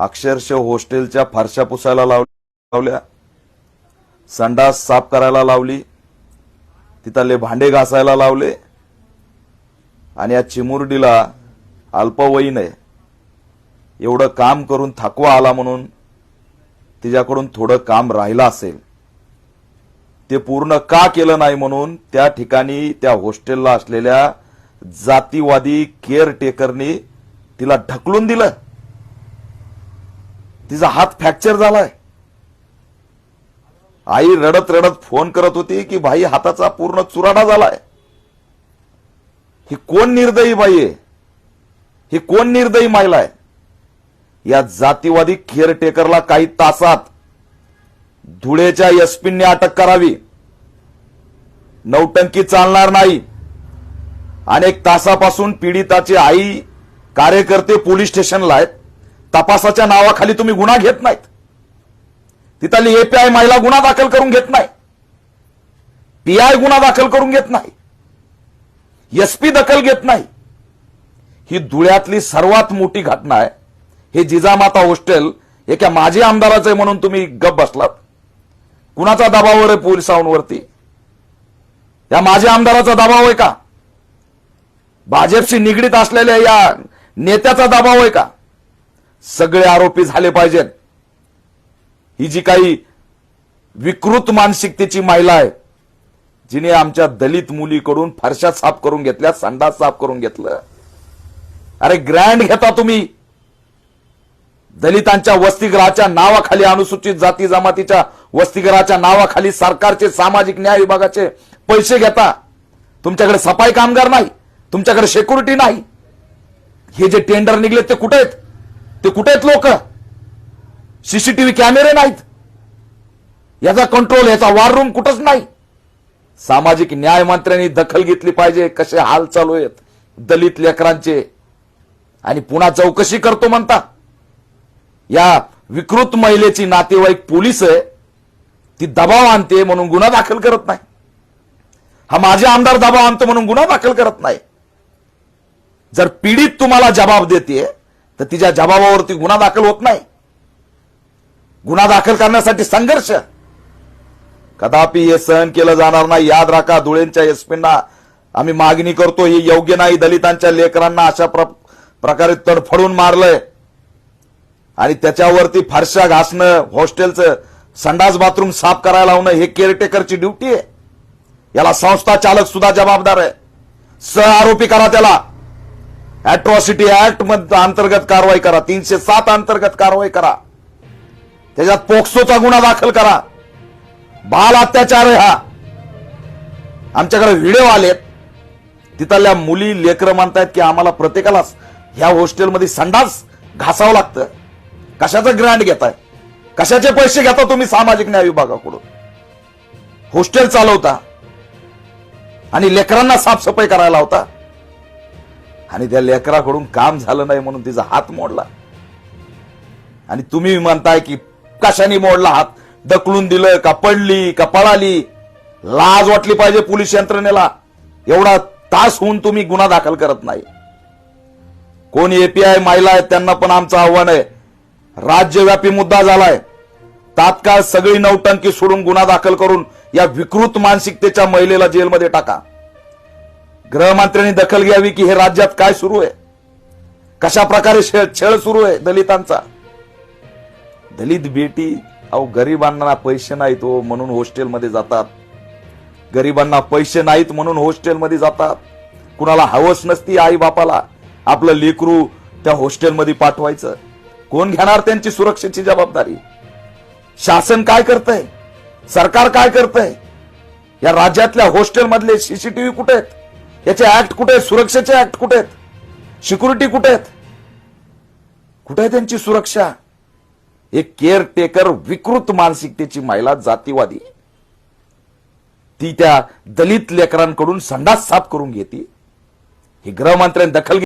अक्षरशः हॉस्टेलच्या फारशा पुसायला लावल्या. संडास साफ करायला लावली. तिथले भांडे घासायला लावले. आणि या चिमुरडीला अल्पवयीन आहे. एवढं काम करून थकवा आला म्हणून तिच्याकडून थोडं काम राहिलं असेल. ते पूर्ण का केलं नाही म्हणून त्या ठिकाणी त्या हॉस्टेलला असलेल्या जातीवादी केअरटेकरनी तिला ढकलून दिलं. तिचा हात फ्रॅक्चर झालाय. आई रडत रडत फोन करत होती की भाई हाताचा पूर्ण चुराडा झालाय. ही कोण निर्दयी बाई आहे? ही कोण निर्दयी महिला आहे? या जातीवादी केअरटेकरला काही तासात धुळेच्या एसपींनी अटक करावी. नौटंकी चालणार नाही. अनेक तासापासून पीडिताची आई कार्यकर्ते पोलीस स्टेशनला आहेत. तपासाच्या नावाखाली तुम्ही गुन्हा घेत नाहीत. तिथली एपीआय महिला गुन्हा दाखल करून घेत नाही. पीआय गुन्हा दाखल करून घेत नाही. एसपी दखल घेत नाही. ही धुळ्यातली सर्वात मोठी घटना आहे. हे जिजामाता हॉस्टेल एका माजी आमदाराचं आहे म्हणून तुम्ही गप बसलात. कुणाचा दबाव आहे पोलिसांवरती? या माजी आमदाराचा दबाव आहे का? भाजपशी निगडीत असलेल्या या नेत्याचा दबाव आहे का? सगळे आरोपी झाले पाहिजेत. ही जी काही विकृत मानसिकतेची महिला आहे जिने आमच्या दलित मुलीकडून फरशा साफ करून घेतल्या संडास साफ करून घेतलं. अरे ग्रँड घेता तुम्ही. दलितांच्या वसतिगृहाच्या नावाखाली अनुसूचित जाती जमातीच्या वसतिगृहाच्या नावाखाली सरकारचे सामाजिक न्याय विभागाचे पैसे घेता. तुमच्याकडे सफाई कामगार नाही तुमच्याकडे सेक्युरिटी नाही. हे जे टेंडर निघले ते कुठे आहेत? ते कुठे आहेत लोक? सीसीटीव्ही कॅमेरे नाहीत. याचा कंट्रोल याचा वॉर रूम कुठंच नाही. सामाजिक न्याय मंत्र्यांनी दखल घेतली पाहिजे. कसे हाल चालू आहेत? दलित लेकरांचे. आणि पुन्हा चौकशी करतो म्हणता. या विकृत महिलेची नातेवाईक पोलीस आहे. ती दबाव आणते म्हणून गुन्हा दाखल करत नाही. हा माझे आमदार दबाव आणतो म्हणून गुन्हा दाखल करत नाही. जर पीडित तुम्हाला जबाब देते तर तिच्या जबाबावरती गुन्हा दाखल होत नाही. गुन्हा दाखल करण्यासाठी संघर्ष. कदापि हे सहन केलं जाणार नाही. याद राखा धुळेंच्या एसपींना आम्ही मागणी करतो. ही योग्य नाही. दलितांच्या लेकरांना अशा प्र- प्रकारे तडफडून मारलंय. आणि त्याच्यावरती फारशा घासणं हॉस्टेलचं संडास बाथरूम साफ करायला लावणं हे केअरटेकरची ड्युटी आहे. याला संस्था चालक सुद्धा जबाबदार आहे. सह आरोपी करा त्याला. अॅट्रॉसिटी ऍक्ट अंतर्गत कारवाई करा. तीनशे सात अंतर्गत कारवाई करा. त्याच्यात पोक्सोचा गुन्हा दाखल करा. बाल अत्याचार आहे हा. आमच्याकडे व्हिडिओ आलेत. तिथल्या मुली लेकरं म्हणतायत की आम्हाला प्रत्येकाला ह्या हॉस्टेलमध्ये संडास घासावं लागतं. कशाचं ग्रँड घेताय? कशाचे पैसे घेता तुम्ही सामाजिक न्याय विभागाकडून? हॉस्टेल चालवता. आणि लेकरांना साफसफाई करायला होता आणि त्या लेकराकडून काम झालं नाही म्हणून तिचा हात मोडला. आणि तुम्ही म्हणताय की कशाने मोडला हात? ढकलून दिलं का पडली का पळाली? लाज वाटली पाहिजे पोलीस यंत्रणेला. एवढा तास होऊन तुम्ही गुन्हा दाखल करत नाही. कोण एपीआय महिला आहेत त्यांना पण आमचं आव्हान आहे. राज्यव्यापी मुद्दा झालाय. तात्काळ सगळी नौटंकी सोडून गुन्हा दाखल करून या विकृत मानसिकतेच्या महिलेला जेलमध्ये टाका. गृहमंत्र्यांनी दखल घ्यावी की हे राज्यात काय सुरू आहे? कशा प्रकारे छेळ छेळ सुरू आहे दलितांचा? दलित बेटी अहो गरिबांना पैसे नाहीत हो म्हणून हॉस्टेलमध्ये जातात. गरिबांना पैसे नाहीत म्हणून हॉस्टेलमध्ये जातात. कुणाला हवस नसती आई बापाला आपलं लेकरू त्या हॉस्टेलमध्ये पाठवायचं. कोण घेणार त्यांची सुरक्षेची जबाबदारी? शासन काय करतंय? सरकार काय करतंय? या राज्यातल्या हॉस्टेलमधले सीसीटीव्ही कुठे आहेत? याचे ऍक्ट कुठे आहेत? सुरक्षेचे ऍक्ट कुठे आहेत? सिक्युरिटी कुठे आहेत? कुठे आहे त्यांची सुरक्षा? एक केअर टेकर विकृत मानसिकतेची महिला जातीवादी. ती त्या दलित लेकरांकडून संडास साफ करून घेते. हे गृहमंत्र्यांनी दखल